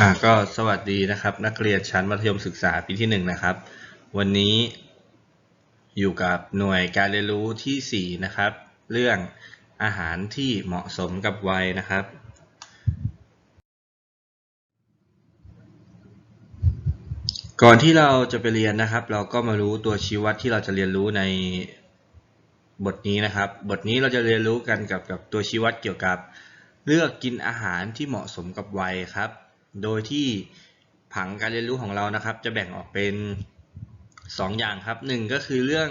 อ่าก็สวัสดีนะครับ นักเรียนชั้นมัธยมศึกษาปีที่หนึ่งนะครับ วันนี้อยู่กับหน่วยการเรียนรู้ที่สี่นะครับ เรื่องอาหารที่เหมาะสมกับวัยนะครับ ก่อนที่เราจะไปเรียนนะครับ เราก็มารู้ตัวชี้วัดที่เราจะเรียนรู้ในบทนี้นะครับ บทนี้เราจะเรียนรู้กันกับกับตัวชี้วัดเกี่ยวกับ เลือกกินอาหารที่เหมาะสมกับวัยครับ โดยที่ผังการเรียนรู้ของเรานะครับ จะแบ่งออกเป็น 2 อย่างครับ 1 ก็คือเรื่อง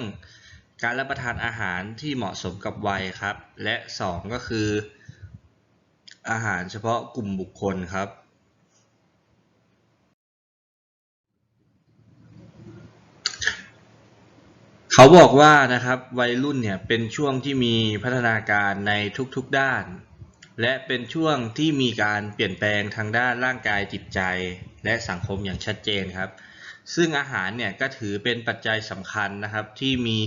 การรับประทานอาหารที่เหมาะสมกับวัยครับ และ 2 ก็คือ อาหารเฉพาะกลุ่มบุคคลครับ เขาบอกว่านะครับวัยรุ่นเนี่ยเป็นช่วงที่มีพัฒนาการในทุกๆด้าน และเป็นช่วงที่มีการเปลี่ยนแปลงทางด้านร่างกายจิตใจ และสังคมอย่างชัดเจนครับ ซึ่งอาหารเนี่ยก็ถือเป็นปัจจัยสำคัญนะครับ ที่มี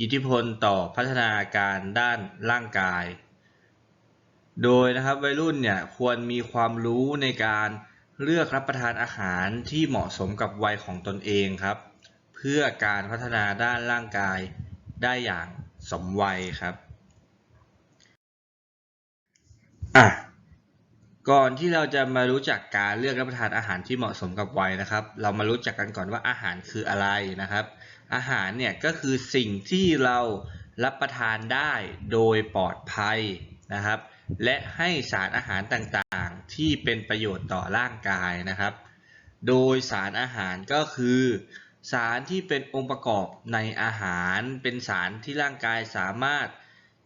อิทธิพลต่อพัฒนาการด้านร่างกาย โดยนะครับวัยรุ่นเนี่ยควรมีความรู้ในการเลือกรับประทานอาหารที่เหมาะสมกับวัยของตนเองครับ เพื่อการพัฒนาด้านร่างกายได้อย่างสมวัยครับ อะก่อนที่เราจะมารู้จักการเลือกรับประทานอาหารที่เหมาะสมกับวัยนะครับ เรามารู้จักกันก่อนว่าอาหารคืออะไรนะครับ อาหารเนี่ยก็คือสิ่งที่เรารับประทานได้โดยปลอดภัยนะครับ และให้สารอาหารต่างๆ ที่เป็นประโยชน์ต่อร่างกายนะครับ โดยสารอาหารก็คือ สารที่เป็นองค์ประกอบในอาหาร เป็นสารที่ร่างกายสามารถ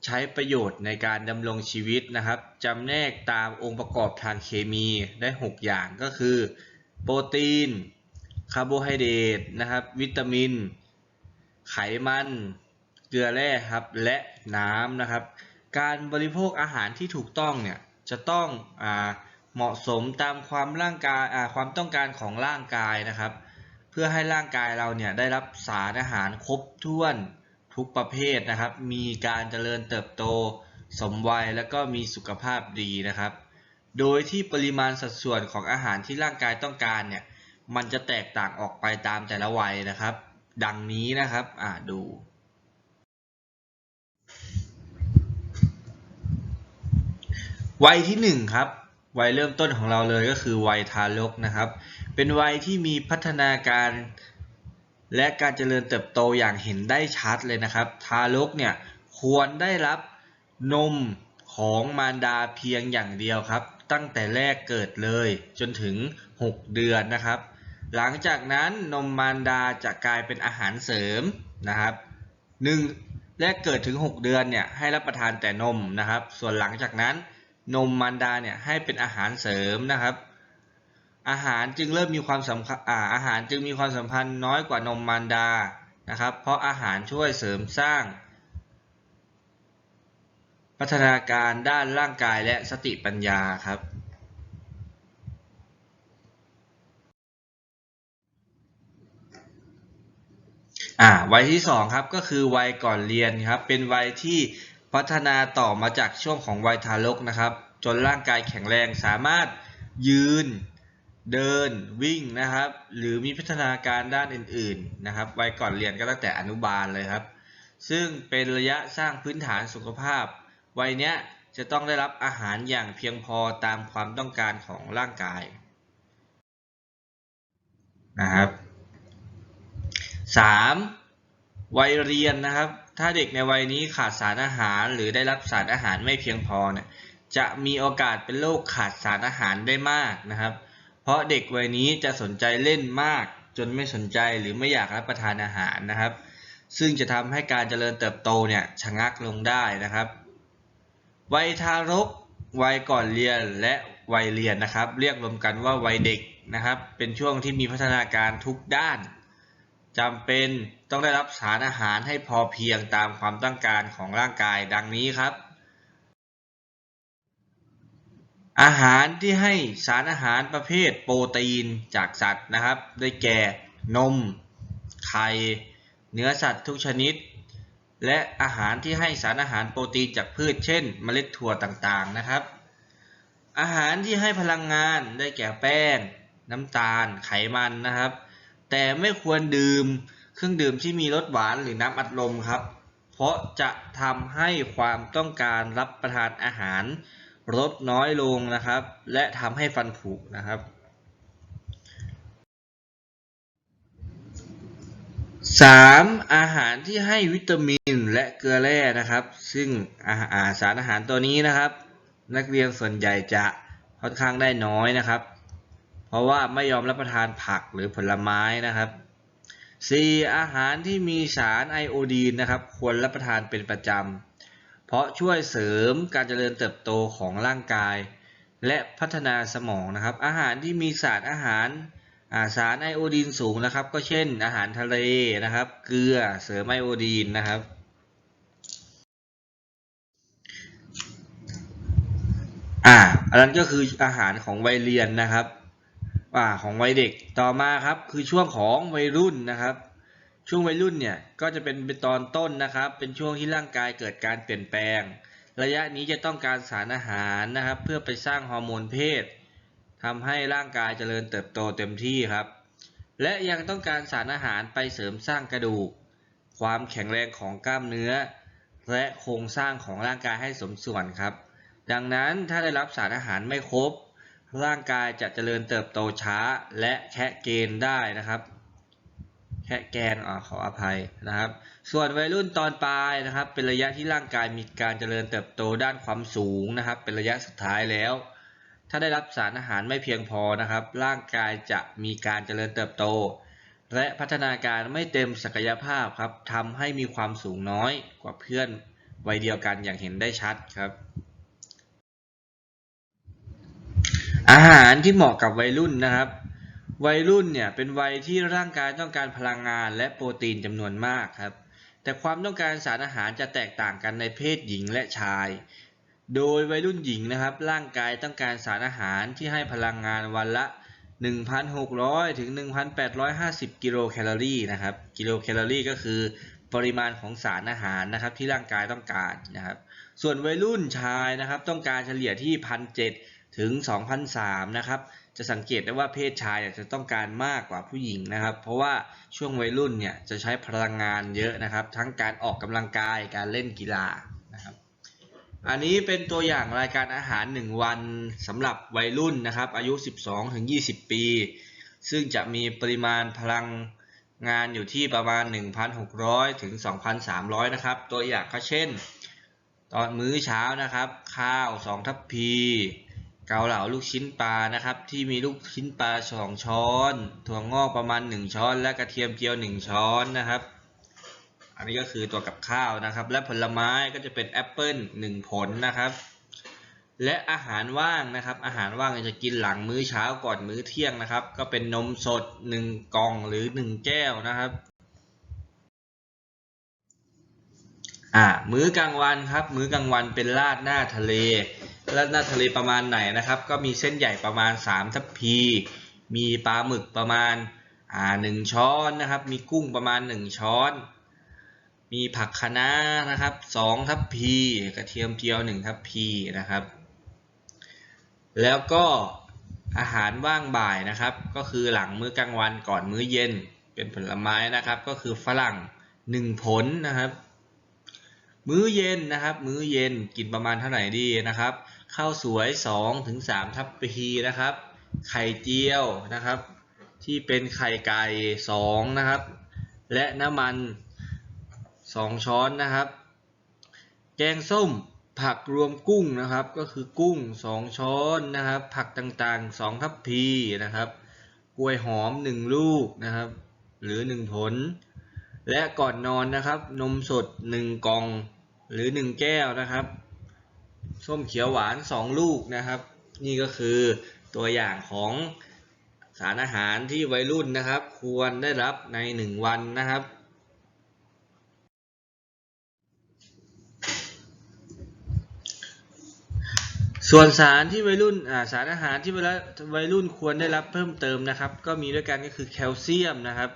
ใช้ประโยชน์ในการดำรงชีวิตนะครับจำแนกตามองค์ประกอบทางเคมีได้ 6 อย่างก็คือ โปรตีน คาร์โบไฮเดรตนะครับ วิตามิน ไขมัน เกลือแร่ครับ และน้ำนะครับ การบริโภคอาหารที่ถูกต้องเนี่ยจะต้องอเหมาะสมตามความร่างกายความต้องการของร่างกายนะครับ เพื่อให้ร่างกายเราเนี่ยได้รับสารอาหารครบถ้วน ทุกประเภทนะครับ มีการเจริญเติบโต สมวัยและก็มีสุขภาพดีนะครับ โดยที่ปริมาณสัดส่วนของอาหารที่ร่างกายต้องการเนี่ยมันจะแตกต่างออกไปตามแต่ละวัยนะครับ ดังนี้นะครับอ่าดูวัยที่หนึ่งครับวัยเริ่มต้นของเราเลยก็คือวัยทารกนะครับ เป็นวัยที่มีพัฒนาการ และการเจริญเติบโตอย่างเห็นได้ชัดเลยนะครับ ทารกเนี่ยควรได้รับนมของมารดาเพียงอย่างเดียวครับ ตั้งแต่แรกเกิดเลยจนถึง 6 เดือนนะครับ หลังจากนั้นนมมารดาจะกลายเป็นอาหารเสริมนะครับหนึ่งแรกเกิดถึง 6 เดือนเนี่ยให้รับประทานแต่นมนะครับ ส่วนหลังจากนั้นนมมารดาเนี่ยให้เป็นอาหารเสริมนะครับ อาหารจึงเริ่มมีความสำคัญอาอาหารจึงมีความสัมพันธ์น้อยกว่านมมารดานะครับ เพราะอาหารช่วยเสริมสร้าง พัฒนาการด้านร่างกายและสติปัญญาครับ อ่าวัยที่สองครับก็คือวัยก่อนเรียนครับเป็นวัยที่พัฒนาต่อมาจากช่วงของวัยทารกนะครับ จนร่างกายแข็งแรงสามารถยืน เดินวิ่งนะครับ หรือมีพัฒนาการด้านอื่นๆนะครับวัยก่อนเรียนก็ตั้งแต่อนุบาลเลยครับ ซึ่งเป็นระยะสร้างพื้นฐานสุขภาพ วัยเนี้ยจะต้องได้รับอาหารอย่างเพียงพอตามความต้องการของร่างกายนะครับ 3. วัยเรียนนะครับ ถ้าเด็กในวัยนี้ขาดสารอาหารหรือได้รับสารอาหารไม่เพียงพอเนี่ยจะมีโอกาสเป็นโรคขาดสารอาหารได้มากนะครับ ราะเด็กวัยนี้จะสนใจเล่นมากจนไม่สนใจหรือไม่อยากรับประทานอาหารนะครับ ซึ่งจะทำให้การเจริญเติบโตเนี่ยชะงักลงได้นะครับ วัยทารก วัยก่อนเรียนและวัยเรียนนะครับ เรียกรวมกันว่าวัยเด็กนะครับ เป็นช่วงที่มีพัฒนาการทุกด้านจำเป็นต้องได้รับสารอาหารให้พอเพียงตามความต้องการของร่างกายดังนี้ครับ อาหารที่ให้สารอาหารประเภทโปรตีนจากสัตว์นะครับ ได้แก่นม ไข่ เนื้อสัตว์ทุกชนิด และอาหารที่ให้สารอาหารโปรตีนจากพืช เช่น เมล็ดถั่วต่างๆนะครับ อาหารที่ให้พลังงานได้แก่แป้ง น้ำตาล ไขมันนะครับ แต่ไม่ควรดื่มเครื่องดื่มที่มีรสหวานหรือน้ำอัดลมครับ เพราะจะทำให้ความต้องการรับประทานอาหาร ลดน้อยลงนะครับ และทำให้ฟันผุนะครับ 3. อาหารที่ให้วิตามินและเกลือแร่นะครับ ซึ่งอาหารสารอาหารตัวนี้นะครับ นักเรียนส่วนใหญ่จะค่อนข้างได้น้อยนะครับ เพราะว่าไม่ยอมรับประทานผักหรือผลไม้นะครับ 4. อาหารที่มีสารไอโอดีนนะครับ ควรรับประทานเป็นประจำ เพราะช่วยเสริมการเจริญเติบโตของร่างกาย และพัฒนาสมองนะครับ อาหารที่มีสารอาหารอาสารไอโอดีนสูงนะครับ ก็เช่น อาหารทะเลนะครับ เกลือเสริมไอโอดีนนะครับอ่าอันนั้นก็คืออาหารของวัยเรียนนะครับอ่าของวัยเด็กต่อมาครับคือช่วงของวัยรุ่นนะครับ ช่วงวัยรุ่นเนี่ยก็จะเป็นเป็นตอนต้นนะครับ เป็นช่วงที่ร่างกายเกิดการเปลี่ยนแปลง ระยะนี้จะต้องการสารอาหารนะครับ เพื่อไปสร้างฮอร์โมนเพศทำให้ร่างกายเจริญเติบโตเต็มที่ครับ และยังต้องการสารอาหารไปเสริมสร้างกระดูก ความแข็งแรงของกล้ามเนื้อ และโครงสร้างของร่างกายให้สมส่วนครับ ดังนั้นถ้าได้รับสารอาหารไม่ครบ ร่างกายจะเจริญเติบโตช้าและแคะเกณฑ์ได้นะครับ แค่แกนอ่าขออภัยนะครับ ส่วนวัยรุ่นตอนปลายนะครับ เป็นระยะที่ร่างกายมีการเจริญเติบโตด้านความสูงนะครับ เป็นระยะสุดท้ายแล้ว ถ้าได้รับสารอาหารไม่เพียงพอนะครับ ร่างกายจะมีการเจริญเติบโต และพัฒนาการไม่เต็มศักยภาพครับทำให้มีความสูงน้อยกว่าเพื่อนวัยเดียวกันอย่างเห็นได้ชัดครับอาหารที่เหมาะกับวัยรุ่นนะครับ วัยรุ่นเนี่ยเป็นวัยที่ร่างกายต้องการพลังงานและโปรตีนจำนวนมากครับ แต่ความต้องการสารอาหารจะแตกต่างกันในเพศหญิงและชาย โดยวัยรุ่นหญิงนะครับ ร่างกายต้องการสารอาหารที่ให้พลังงานวันละ 1,600 ถึง 1,850 กิโลแคลอรี่นะครับ กิโลแคลอรี่ก็คือปริมาณของสารอาหารนะครับที่ร่างกายต้องการนะครับ ส่วนวัยรุ่นชายนะครับต้องการเฉลี่ยที่ 1,700 ถึง2,003นะครับ จะสังเกตได้ว่าเพศชายจะต้องการมากกว่าผู้หญิงนะครับ เพราะว่าช่วงวัยรุ่นเนี่ยจะใช้พลังงานเยอะนะครับ ทั้งการออกกำลังกายการเล่นกีฬานะครับ อันนี้เป็นตัวอย่างรายการอาหาร 1 วันสำหรับวัยรุ่นนะครับ อายุ 12 ถึง 20 ปี ซึ่งจะมีปริมาณพลังงานอยู่ที่ประมาณ 1,600 ถึง 2,300 นะครับ ตัวอย่างก็เช่น ตอนมื้อเช้านะครับ ข้าว 2 ทัพพี เกาเหลาลูกชิ้นปลานะครับ ที่มีลูกชิ้นปลาสองช้อน ถั่วงอกประมาณ 1 ช้อน และกระเทียมเจียว 1 ช้อนนะครับ อันนี้ก็คือตัวกับข้าวนะครับ และผลไม้ก็จะเป็นแอปเปิ้ล1ผลนะครับ และอาหารว่างนะครับ อาหารว่างจะกินหลังมื้อเช้าก่อนมื้อเที่ยงนะครับ ก็เป็นนมสด 1 กล่องหรือ 1 แก้วนะครับ อ่ามื้อกลางวันครับ มื้อกลางวันเป็นราดหน้าทะเลราดหน้าทะเลประมาณไหนนะครับ ก็มีเส้นใหญ่ประมาณ3ทัพพี มีปลาหมึกประมาณอ่าหนึ่งช้อนนะครับ มีกุ้งประมาณ 1 ช้อน มีผักคะน้านะครับ2ทัพพี กระเทียมเจียว1ทัพพีนะครับ แล้วก็อาหารว่างบ่ายนะครับ ก็คือหลังมื้อกลางวันก่อนมื้อเย็นเป็นผลไม้นะครับ ก็คือฝรั่ง 1 ผลนะครับ มื้อเย็นนะครับ มื้อเย็นกินประมาณเท่าไหร่ดีนะครับ ข้าวสวย2ถึง3ทัพพีนะครับ ไข่เจียวนะครับ ที่เป็นไข่ไก่2นะครับ และน้ำมัน 2 ช้อนนะครับ แกงส้มผักรวมกุ้งนะครับ ก็คือกุ้ง 2 ช้อนนะครับ ผักต่างๆ 2 ทัพพีนะครับ กล้วยหอม 1 ลูกนะครับ หรือ 1 ผล และก่อนนอนนะครับ นมสด 1 กล่องหรือ 1 แก้วนะครับ ส้มเขียวหวาน 2 ลูกนะครับ นี่ก็คือตัวอย่างของสารอาหารที่วัยรุ่นนะครับ ควรได้รับใน 1 วันนะครับส่วนสารที่วัยรุ่นสารอาหารที่เวลาวัยรุ่นควรได้รับเพิ่มเติมนะครับ ก็มีด้วยกันก็คือแคลเซียมนะครับ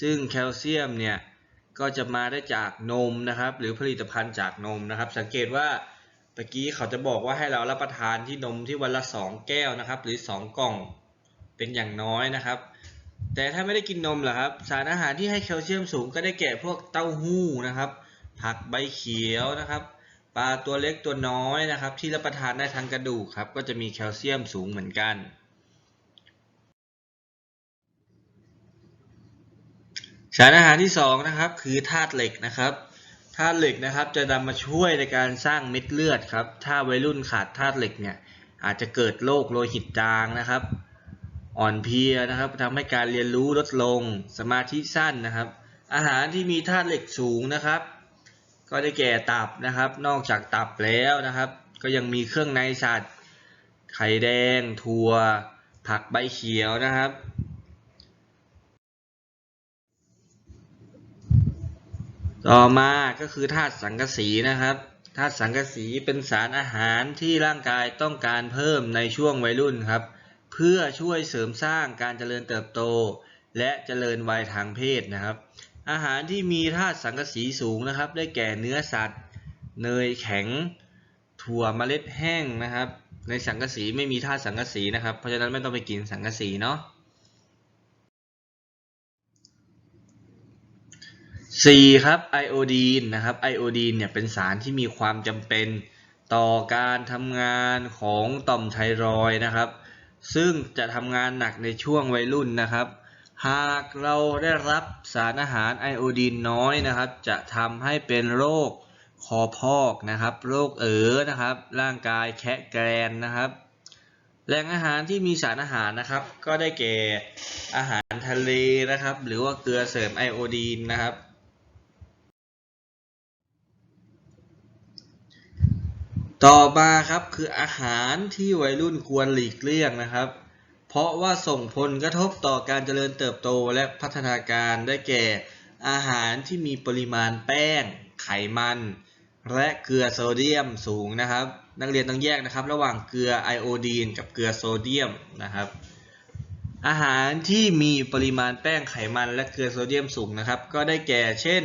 ซึ่งแคลเซียมเนี่ยก็จะมาได้จากนมนะครับ หรือผลิตภัณฑ์จากนมนะครับ สังเกตว่าตะกี้เขาจะบอกว่าให้เรารับประทานที่นมที่วันละสองแก้วนะครับ หรือสองกล่องเป็นอย่างน้อยนะครับ แต่ถ้าไม่ได้กินนมล่ะครับ สารอาหารที่ให้แคลเซียมสูงก็ได้แก่พวกเต้าหู้นะครับ ผักใบเขียวนะครับปลาตัวเล็กตัวน้อยนะครับ ที่รับประทานได้ทางกระดูกครับ ก็จะมีแคลเซียมสูงเหมือนกัน สารอาหารที่สองนะครับคือธาตุเหล็กนะครับธาตุเหล็กนะครับจะนำมาช่วยในการสร้างเม็ดเลือดครับ ถ้าวัยรุ่นขาดธาตุเหล็กเนี่ยอาจจะเกิดโรคโลหิตจางนะครับ อ่อนเพลียนะครับทำให้การเรียนรู้ลดลงสมาธิสั้นนะครับ อาหารที่มีธาตุเหล็กสูงนะครับ ก็ได้แก่ตับนะครับ นอกจากตับแล้วนะครับ ก็ยังมีเครื่องในสัตว์ ไข่แดง ถั่ว ผักใบเขียวนะครับ ต่อมาก็คือธาตุสังกะสีนะครับธาตุสังกะสีเป็นสารอาหารที่ร่างกายต้องการเพิ่มในช่วงวัยรุ่นครับ เพื่อช่วยเสริมสร้างการเจริญเติบโต และเจริญวัยทางเพศนะครับ อาหารที่มีธาตุสังกะสีสูงนะครับ ได้แก่เนื้อสัตว์ เนยแข็ง ถั่วเมล็ดแห้งนะครับ ในสังกะสีไม่มีธาตุสังกะสีนะครับ เพราะฉะนั้นไม่ต้องไปกินสังกะสีเนาะ 4ครับไอโอดีนนะครับไอโอดีนเนี่ยเป็นสารที่มีความจำเป็นต่อการทำงานของต่อมไทรอยนะครับ ซึ่งจะทำงานหนักในช่วงวัยรุ่นนะครับ หากเราได้รับสารอาหารไอโอดีนน้อยนะครับ จะทำให้เป็นโรคคอพอกนะครับ โรคเอ๋อนะครับ ร่างกายแคะแกรนนะครับ แหล่งอาหารที่มีสารอาหารนะครับ ก็ได้แก่อาหารทะเลนะครับ หรือว่าเกลือเสริมไอโอดีนนะครับ ต่อมาครับคืออาหารที่วัยรุ่นควรหลีกเลี่ยงนะครับ เพราะว่าส่งผลกระทบต่อการเจริญเติบโตและพัฒนาการได้แก่ อาหารที่มีปริมาณแป้ง ไขมัน และเกลือโซเดียมสูงนะครับ นักเรียนต้องแยกนะครับ ระหว่างเกลือไอโอดีนกับเกลือโซเดียมนะครับ อาหารที่มีปริมาณแป้งไขมันและเกลือโซเดียมสูงนะครับ ก็ได้แก่เช่น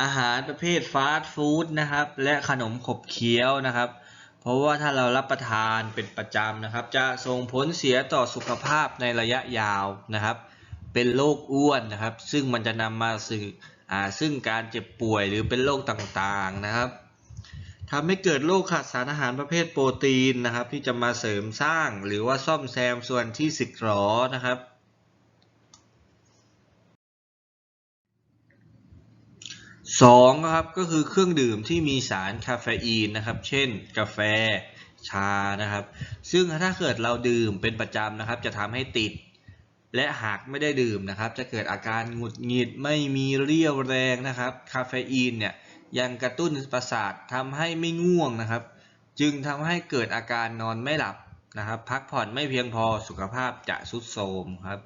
อาหารประเภทฟาสต์ฟู้ดนะครับ และขนมขบเคี้ยวนะครับ เพราะว่าถ้าเรารับประทานเป็นประจำนะครับ จะส่งผลเสียต่อสุขภาพในระยะยาวนะครับ เป็นโรคอ้วนนะครับ ซึ่งมันจะนำมาสื่ออซึ่งการเจ็บป่วยหรือเป็นโรคต่างๆนะครับทำให้เกิดโรคขาดสารอาหารประเภทโปรตีนนะครับ ที่จะมาเสริมสร้างหรือว่าซ่อมแซมส่วนที่สึกหรอนะครับ สองครับก็คือเครื่องดื่มที่มีสารคาเฟอีนนะครับ เช่น กาแฟชานะครับ ซึ่งถ้าเกิดเราดื่มเป็นประจำนะครับ จะทำให้ติด และหากไม่ได้ดื่มนะครับ จะเกิดอาการหงุดหงิดไม่มีเรี่ยวแรงนะครับ คาเฟอีนเนี่ยยังกระตุ้นประสาททำให้ไม่ง่วงนะครับ จึงทำให้เกิดอาการนอนไม่หลับนะครับ พักผ่อนไม่เพียงพอสุขภาพจะทรุดโทรมครับ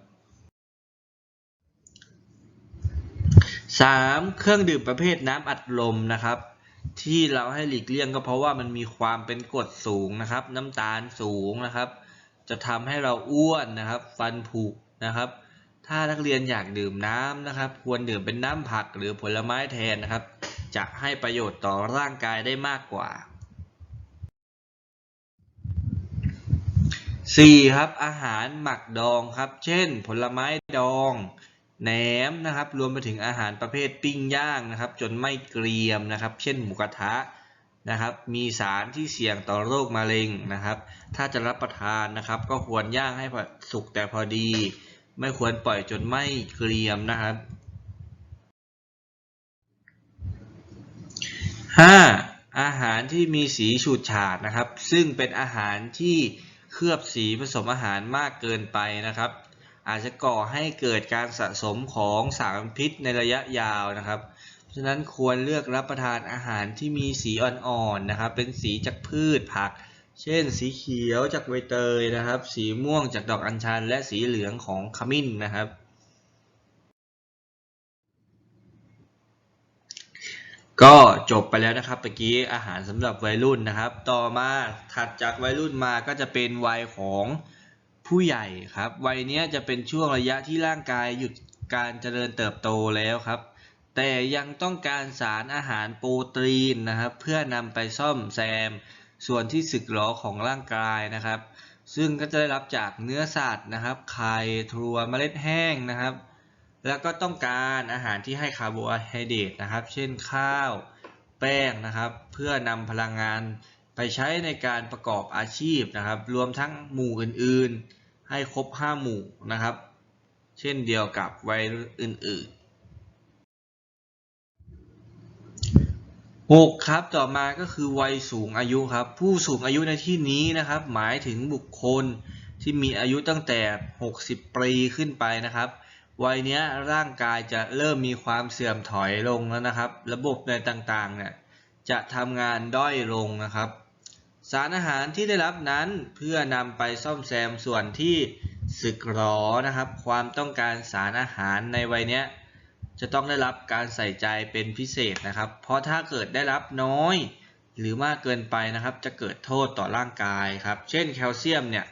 3. เครื่องดื่มประเภทน้ำอัดลมนะครับ ที่เราให้หลีกเลี่ยงก็เพราะว่ามันมีความเป็นกรดสูงนะครับ น้ำตาลสูงนะครับ จะทำให้เราอ้วนนะครับ ฟันผุนะครับ ถ้านักเรียนอยากดื่มน้ำนะครับ ควรดื่มเป็นน้ำผักหรือผลไม้แทนนะครับ จะให้ประโยชน์ต่อร่างกายได้มากกว่า 4. ครับอาหารหมักดองครับ เช่น ผลไม้ดอง แหนมนะครับรวมไปถึงอาหารประเภทปิ้งย่างนะครับ จนไม่เกรียมนะครับ เช่นหมูกระทะนะครับ มีสารที่เสี่ยงต่อโรคมะเร็งนะครับ ถ้าจะรับประทานนะครับ ก็ควรย่างให้สุกแต่พอดี ไม่ควรปล่อยจนไม่เกรียมนะครับ 5. อาหารที่มีสีฉูดฉาดนะครับ ซึ่งเป็นอาหารที่เคลือบสีผสมอาหารมากเกินไปนะครับ อาจจะก่อให้เกิดการสะสมของสารพิษในระยะยาวนะครับเพราะฉะนั้นควรเลือกรับประทานอาหารที่มีสีอ่อนๆนะครับ เป็นสีจากพืชผัก เช่น สีเขียวจากใบเตยนะครับ สีม่วงจากดอกอัญชัน และสีเหลืองของขมิ้นนะครับก็จบไปแล้วนะครับเมื่อกี้อาหารสำหรับวัยรุ่นนะครับ ต่อมาถัดจากวัยรุ่นมาก็จะเป็นวัยของ ผู้ใหญ่ครับวัยนี้จะเป็นช่วงระยะที่ร่างกายหยุดการเจริญเติบโตแล้วครับ แต่ยังต้องการสารอาหารโปรตีนนะครับ เพื่อนำไปซ่อมแซม ส่วนที่สึกหรอของร่างกายนะครับ ซึ่งก็จะได้รับจากเนื้อสัตว์นะครับไข่ถั่วเมล็ดแห้งนะครับ แล้วก็ต้องการอาหารที่ให้คาร์โบไฮเดรตนะครับ เช่นข้าวแป้งนะครับ เพื่อนำพลังงานไปใช้ในการประกอบอาชีพนะครับ รวมทั้งหมู่อื่นๆ ให้ครบ 5 หมู่นะครับ เช่นเดียวกับวัยอื่นๆ 6 ครับต่อมาก็คือวัยสูงอายุครับ ผู้สูงอายุในที่นี้นะครับ หมายถึงบุคคลที่มีอายุตั้งแต่ 60 ปีขึ้นไปนะครับวัยนี้ร่างกายจะเริ่มมีความเสื่อมถอยลงแล้วนะครับ ระบบในต่างๆเนี่ยจะทำงานด้อยลงนะครับ สารอาหารที่ได้รับนั้นเพื่อนำไปซ่อมแซมส่วนที่สึกหรอนะครับ ความต้องการสารอาหารในวัยเนี้ยจะต้องได้รับการใส่ใจเป็นพิเศษนะครับ เพราะถ้าเกิดได้รับน้อย หรือมากเกินไปนะครับ จะเกิดโทษต่อร่างกายครับ เช่นแคลเซียมเนี่ย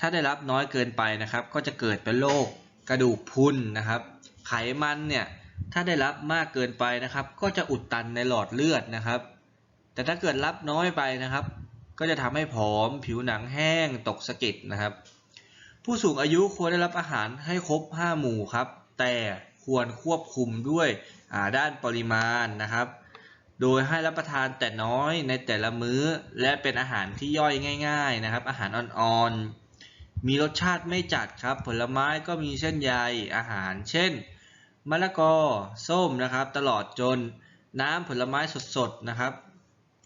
ถ้าได้รับน้อยเกินไปนะครับ ก็จะเกิดเป็นโรคกระดูกพุนนะครับ ไขมันเนี่ยถ้าได้รับมากเกินไปนะครับ ก็จะอุดตันในหลอดเลือดนะครับ แต่ถ้าเกิดรับน้อยไปนะครับ ก็จะทำให้ผอม ผิวหนังแห้ง ตกสะเก็ดนะครับ ผู้สูงอายุควรได้รับอาหารให้ครบ 5 หมู่ครับ แต่ควรควบคุมด้วยด้านปริมาณนะครับ โดยให้รับประทานแต่น้อยในแต่ละมื้อ และเป็นอาหารที่ย่อยง่าย ๆนะครับ อาหารอ่อนๆ มีรสชาติไม่จัดครับ ผลไม้ก็มีเส้นใยอาหาร เช่น มะละกอ ส้มนะครับ ตลอดจนน้ำผลไม้สดๆนะครับ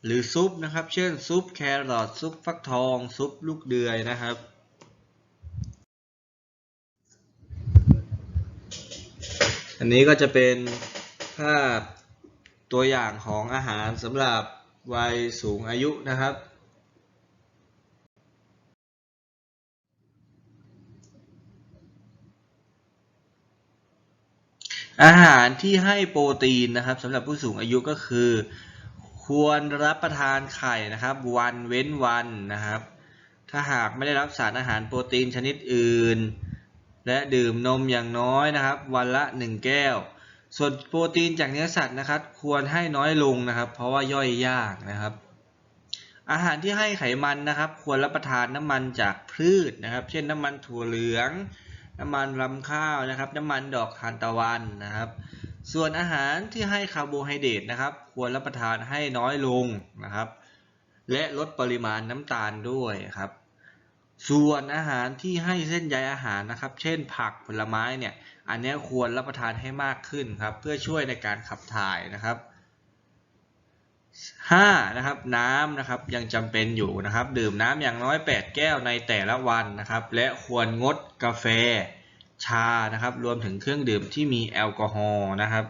หรือซุปนะครับ เช่นซุปแครอทซุปฟักทอง ซุปลูกเดือยนะครับ อันนี้ก็จะเป็นภาพตัวอย่างของอาหารสำหรับวัยสูงอายุนะครับ อาหารที่ให้โปรตีนนะครับสำหรับผู้สูงอายุก็คือ ควรรับประทานไข่นะครับ วันเว้นวันนะครับ ถ้าหากไม่ได้รับสารอาหารโปรตีนชนิดอื่น และดื่มนมอย่างน้อยนะครับ วันละ 1 แก้ว ส่วนโปรตีนจากเนื้อสัตว์นะครับ ควรให้น้อยลงนะครับ เพราะว่าย่อยยากนะครับ อาหารที่ให้ไขมันนะครับ ควรรับประทานน้ำมันจากพืชนะครับ เช่นน้ำมันถั่วเหลือง น้ำมันรำข้าวนะครับ น้ำมันดอกทานตะวันนะครับ ส่วนอาหารที่ให้คาร์โบไฮเดรตนะครับ ควรรับประทานให้น้อยลงนะครับ และลดปริมาณน้ำตาลด้วยครับ ส่วนอาหารที่ให้เส้นใยอาหารนะครับ เช่นผักผลไม้เนี่ย อันนี้ควรรับประทานให้มากขึ้นครับ เพื่อช่วยในการขับถ่ายนะครับ 5. นะครับน้ำนะครับยังจำเป็นอยู่นะครับ ดื่มน้ำอย่างน้อย 8 แก้วในแต่ละวันนะครับ และควรงดกาแฟ ชานะครับ รวมถึงเครื่องดื่มที่มีแอลกอฮอล์นะครับ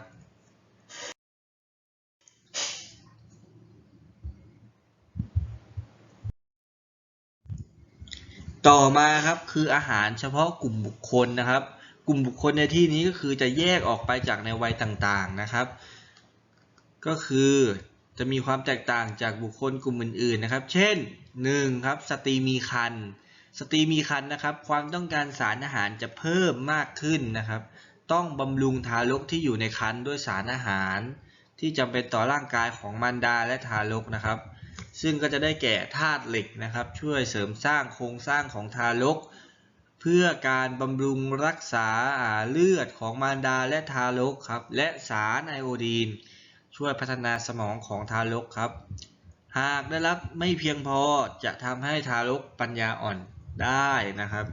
ต่อมาครับคืออาหารเฉพาะกลุ่มบุคคลนะครับ กลุ่มบุคคลในที่นี้ก็คือจะแยกออกไปจากในวัยต่างๆนะครับ ก็คือจะมีความแตกต่างจากบุคคลกลุ่มอื่นๆนะครับ เช่น 1. ครับสตรีมีครรภ์ สตรีมีครรภ์นะครับ ความต้องการสารอาหารจะเพิ่มมากขึ้นนะครับ ต้องบำรุงทารกที่อยู่ในครรภ์ด้วยสารอาหาร ที่จำเป็นต่อร่างกายของมารดาและทารกนะครับ ซึ่งก็จะได้แก่ธาตุเหล็กนะครับ ช่วยเสริมสร้างโครงสร้างของทารก เพื่อการบำรุงรักษาเลือดของมารดาและทารกครับ และสารไอโอดีน ช่วยพัฒนาสมองของทารกครับ หากได้รับไม่เพียงพอจะทำให้ทารกปัญญาอ่อน ได้นะครับ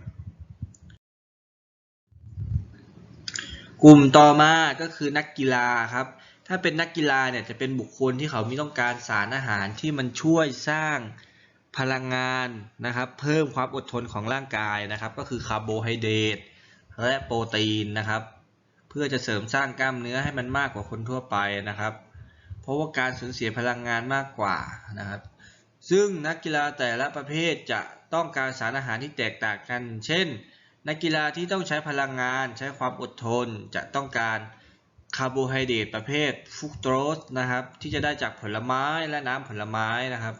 กลุ่มต่อมาก็คือนักกีฬาครับ ถ้าเป็นนักกีฬาเนี่ยจะเป็นบุคคลที่เขามีต้องการสารอาหารที่มันช่วยสร้างพลังงานนะครับ เพิ่มความอดทนของร่างกายนะครับ ก็คือคาร์โบไฮเดรตและโปรตีนนะครับ เพื่อจะเสริมสร้างกล้ามเนื้อให้มันมากกว่าคนทั่วไปนะครับ เพราะว่าการสูญเสียพลังงานมากกว่านะครับ ซึ่งนักกีฬาแต่ละประเภทจะ ต้องการสารอาหารที่แตกต่างกัน เช่น นักกีฬาที่ต้องใช้พลังงานใช้ความอดทนจะต้องการคาร์โบไฮเดรตประเภทฟุกโตสนะครับที่จะได้จากผลไม้และน้ำผลไม้นะครับ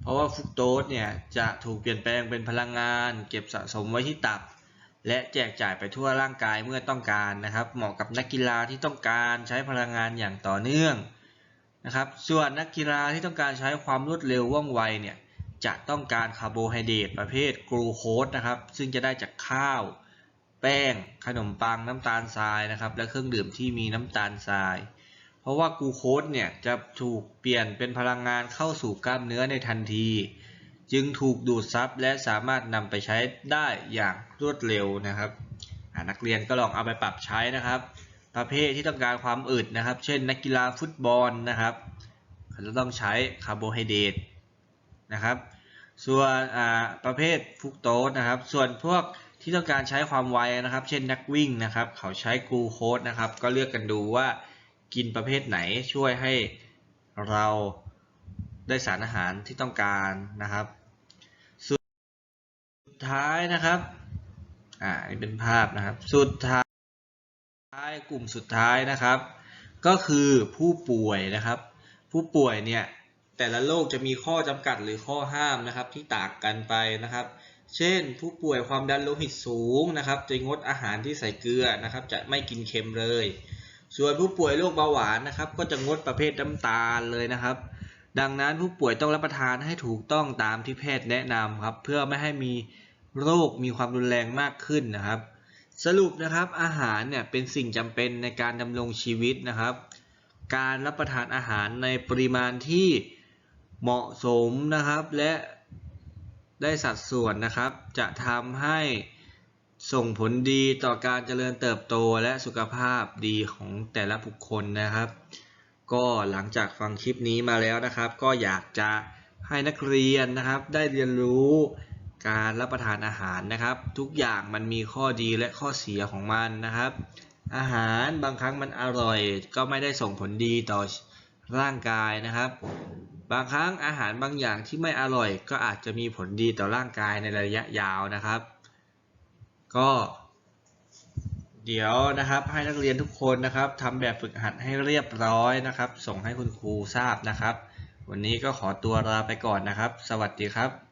เพราะว่าฟุกโตสเนี่ยจะถูกเปลี่ยนแปลงเป็นพลังงาน เก็บสะสมไว้ที่ตับ และแจกจ่ายไปทั่วร่างกายเมื่อต้องการนะครับ เหมาะกับนักกีฬาที่ต้องการใช้พลังงานอย่างต่อเนื่องนะครับ ส่วนนักกีฬาที่ต้องการใช้ความรวดเร็วว่องไวเนี่ย จะต้องการคาร์โบไฮเดรตประเภทกลูโคสนะครับ ซึ่งจะได้จากข้าว แป้ง ขนมปังน้ำตาลทรายนะครับ และเครื่องดื่มที่มีน้ำตาลทราย เพราะว่ากลูโคสเนี่ยจะถูกเปลี่ยนเป็นพลังงานเข้าสู่กล้ามเนื้อในทันที จึงถูกดูดซับและสามารถนำไปใช้ได้อย่างรวดเร็วนะครับนักเรียนก็ลองเอาไปปรับใช้นะครับ ประเภทที่ต้องการความอึดนะครับ เช่นนักกีฬาฟุตบอลนะครับเขาจะต้องใช้คาร์โบไฮเดรต นะครับ ส่วนประเภทฟุกโตสนะครับ ส่วนพวกที่ต้องการใช้ความไวนะครับ เช่นนักวิ่งนะครับ เขาใช้กลูโคสนะครับ ก็เลือกกันดูว่ากินประเภทไหนช่วยให้เราได้สารอาหารที่ต้องการนะครับ สุดท้ายนะครับ อ่า นี่เป็นภาพนะครับ สุดท้ายกลุ่มสุดท้ายนะครับ ก็คือผู้ป่วยนะครับ ผู้ป่วยเนี่ย แต่ละโรคจะมีข้อจำกัดหรือข้อห้ามนะครับที่ต่างกันไปนะครับ เช่น ผู้ป่วยความดันโลหิตสูงนะครับ จะงดอาหารที่ใส่เกลือนะครับ จะไม่กินเค็มเลย ส่วนผู้ป่วยโรคเบาหวานนะครับ ก็จะงดประเภทน้ำตาลเลยนะครับ ดังนั้นผู้ป่วยต้องรับประทานให้ถูกต้องตามที่แพทย์แนะนำครับ เพื่อไม่ให้มีโรคมีความรุนแรงมากขึ้นนะครับ สรุปนะครับอาหารเนี่ยเป็นสิ่งจำเป็นในการดำรงชีวิตนะครับ การรับประทานอาหารในปริมาณที่ เหมาะสมนะครับและได้สัดส่วนนะครับ จะทำให้ส่งผลดีต่อการเจริญเติบโตและสุขภาพดีของแต่ละบุคคลนะครับ ก็หลังจากฟังคลิปนี้มาแล้วนะครับ ก็อยากจะให้นักเรียนนะครับ ได้เรียนรู้การรับประทานอาหารนะครับ ทุกอย่างมันมีข้อดีและข้อเสียของมันนะครับ อาหารบางครั้งมันอร่อย ก็ไม่ได้ส่งผลดีต่อร่างกายนะครับ บางครั้งอาหารบางอย่างที่ไม่อร่อยก็อาจจะมีผลดีต่อร่างกายในระยะยาวนะครับ ก็ เดี๋ยวนะครับให้นักเรียนทุกคนนะครับทำแบบฝึกหัดให้เรียบร้อยนะครับ ส่งให้คุณครูทราบนะครับ วันนี้ก็ขอตัวลาไปก่อนนะครับ สวัสดีครับ